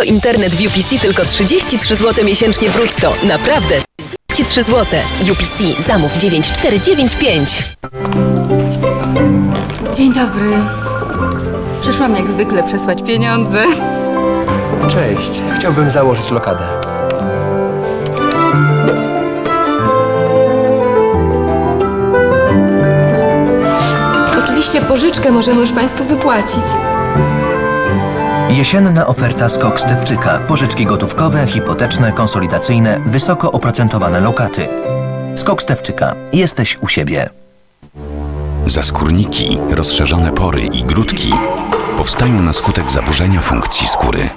Halo Internet w UPC tylko 33 zł miesięcznie brutto. Naprawdę. 33 zł. UPC. Zamów 9495. Dzień dobry. Przyszłam jak zwykle przesłać pieniądze. Cześć, chciałbym założyć lokadę. Oczywiście pożyczkę możemy już Państwu wypłacić. Jesienna oferta Skok Stewczyka. Pożyczki gotówkowe, hipoteczne, konsolidacyjne, wysoko oprocentowane lokaty. Skok Stewczyka. Jesteś u siebie. Zaskórniki, rozszerzone pory i grudki powstają na skutek zaburzenia funkcji skóry.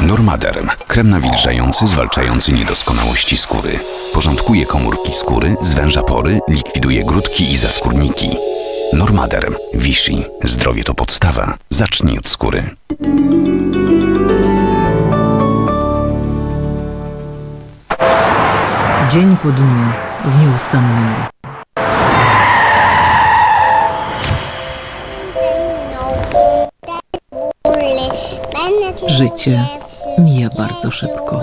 Normaderm, krem nawilżający, zwalczający niedoskonałości skóry. Porządkuje komórki skóry, zwęża pory, likwiduje grudki i zaskórniki. Normaderm, Vichy. Zdrowie to podstawa. Zacznij od skóry. Dzień po dniu w nieustannym ruchu. Życie mija bardzo szybko.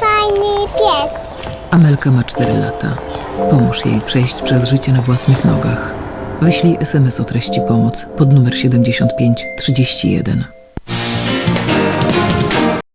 Fajny pies. Amelka ma 4 lata. Pomóż jej przejść przez życie na własnych nogach. Wyślij SMS o treści pomoc pod numer 7531.